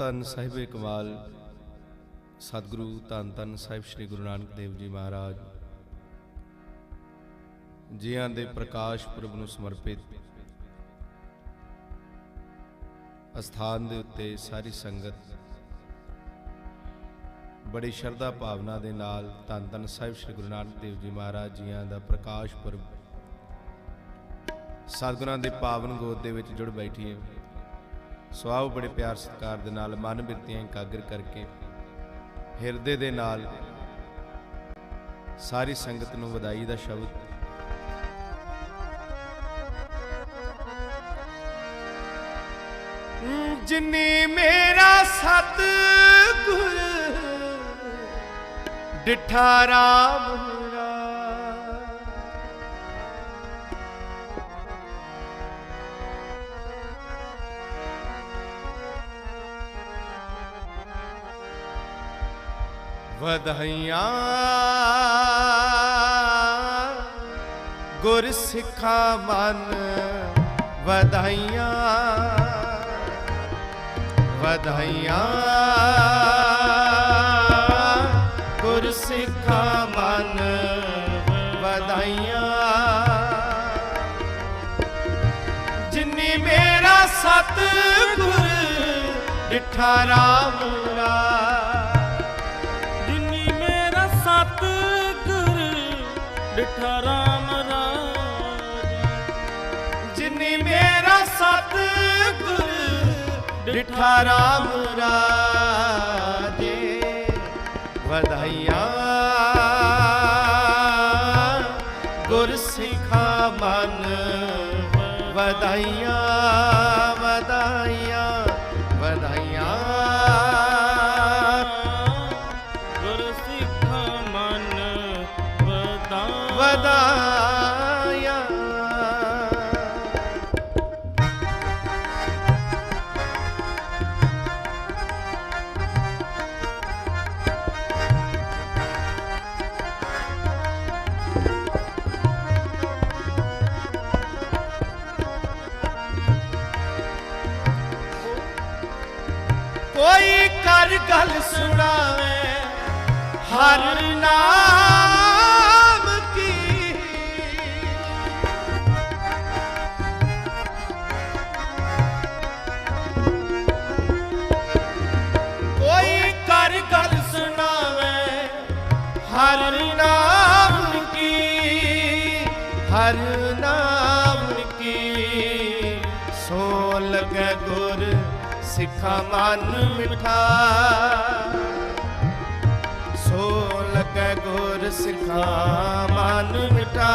ਧੰਨ ਸਾਹਿਬ ਕਮਾਲ ਸਤਿਗੁਰੂ ਧੰਨ ਧੰਨ ਸਾਹਿਬ ਸ੍ਰੀ ਗੁਰੂ ਨਾਨਕ ਦੇਵ ਜੀ ਮਹਾਰਾਜ ਜੀਆਂ ਦੇ ਪ੍ਰਕਾਸ਼ ਪੁਰਬ ਨੂੰ ਸਮਰਪਿਤ ਅਸਥਾਨ ਦੇ ਉੱਤੇ ਸਾਰੀ ਸੰਗਤ ਬੜੀ ਸ਼ਰਧਾ ਭਾਵਨਾ ਦੇ ਨਾਲ ਧੰਨ ਧੰਨ ਸਾਹਿਬ ਸ੍ਰੀ ਗੁਰੂ ਨਾਨਕ ਦੇਵ ਜੀ ਮਹਾਰਾਜ ਜੀਆਂ ਦਾ ਪ੍ਰਕਾਸ਼ ਪੁਰਬ ਸਤਿਗੁਰਾਂ ਦੇ ਪਾਵਨ ਗੋਦ ਦੇ ਵਿੱਚ ਜੁੜ ਬੈਠੀ ਹੈ। ਸੋ ਆਓ ਬੜੇ ਪਿਆਰ ਸਤਿਕਾਰ ਦੇ ਨਾਲ, ਮਨ ਬਿਰਤੀਆਂ ਇਕਾਗਰ ਕਰਕੇ, ਹਿਰਦੇ ਦੇ ਨਾਲ ਸਾਰੀ ਸੰਗਤ ਨੂੰ ਵਧਾਈ ਦਾ ਸ਼ਬਦ। ਜਿਨੀ ਮੇਰਾ ਸਤ ਗੁਰ ਡਿਠਾ ਰਾਮ ਵਧਾਈਆਂ। ਗੁਰ ਸਿੱਖਾਂ ਮਨ ਵਧਾਈਆਂ। ਵਧਾਈਆਂ। ਗੁਰ ਸਿੱਖਾਂ ਮਨ ਵਧਾਈਆਂ। ਜਿਨੀ ਮੇਰਾ ਸਤ ਗੁਰ ਡਿਠਾ ਰਾਮ ਰਾ ਡਿਠਾ ਰਾਮ ਰਾਜ। ਜਿਨੀ ਮੇਰਾ ਸਤ ਗੁਰ ਡਿਠਾ ਰਾਮ ਰਾਜੇ। ਵਧਾਈਆਂ ਕੋਈ ਕਰ ਗੱਲ ਸੁਣਾਵੇ, ਹਰ ਨਾਮ ਕੀ? ਕੋਈ ਕਰ ਗੱਲ ਸੁਣਾਵੇ, ਹਰ ਨਾਮ ਕੀ? ਹਰ ਨਾਮ ਕੀ? ਸੋ ਲਗੇ ਗੁਰ ਸਿੱਖਾ ਮਨ ਮਿਠਾ। ਸੋ ਲਗੇ ਗੁਰ ਸਿੱਖਾ ਮਨ ਮਿਠਾ।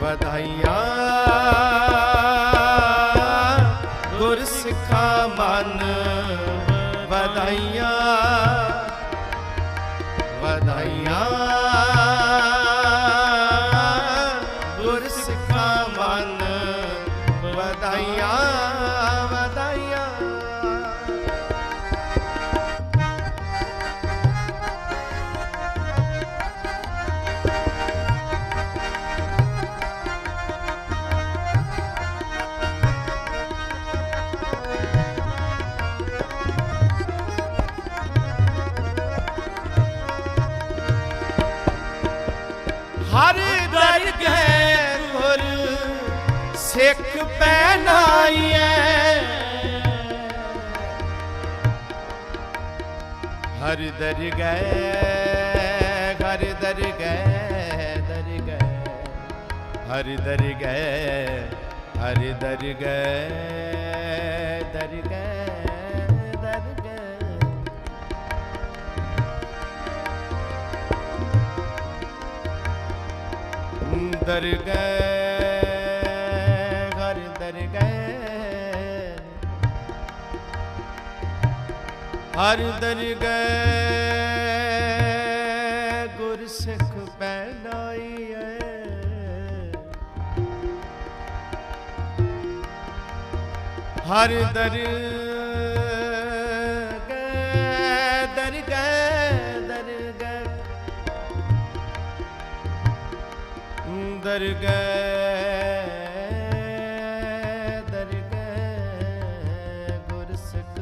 ਵਧਾਈਆਂ ਹਰ ਦਰ ਗਏ ਗੁਰ ਸਿੱਖ ਪਹਿਨਾਈਐ ਹਰ ਦਰ ਗਏ ਹਰ ਦਰ ਗਏ ਦਰ ਗਏ ਹਰ ਦਰ ਗਏ ਹਰ ਦਰ ਗਏ ਦਰ ਗਏ ਘਰ ਦਰ ਗਏ। ਹਰ ਦਰ ਗਏ ਗੁਰ ਸਿੱਖ ਪੈਨਾਈ ਐ ਹਰ ਦਰ ਦਰਗਹਿ ਦਰਗਹਿ ਗੁਰ ਸਿੱਖ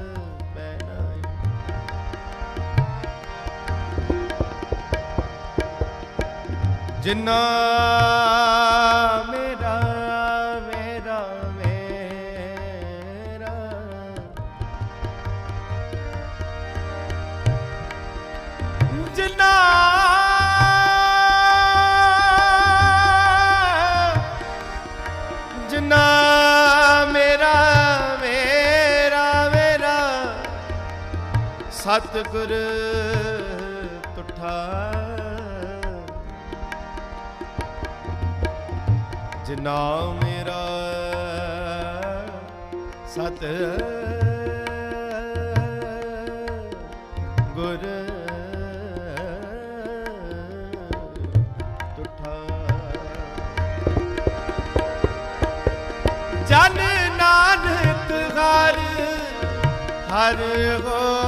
ਸਤਿਗੁਰ ਤੁਠਾ। ਜਿਨਾ ਮੇਰਾ ਸਤ ਗੁਰ ਤੁਠਾ। ਜਨ ਨਾਨਕ ਹਰ ਹਰ ਹੋਇਆ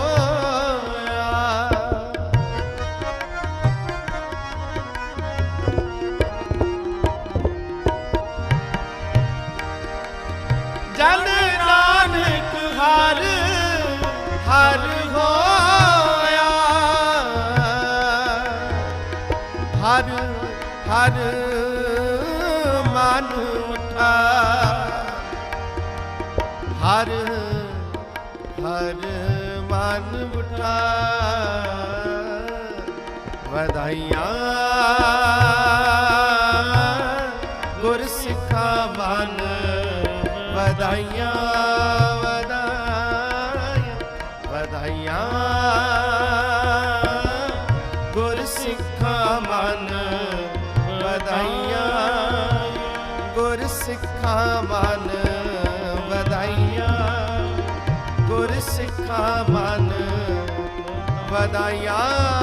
ਹੋਇਆ। ਹਰ ਹਰ ਮਨ ਉਠਾ। ਹਰ ਹਰ ਮਨ ਉਠਾ। ਵਧਾਈਆਂ। ਗੁਰ ਸਿੱਖਾ ਮਨ ਵਧਾਈਆਂ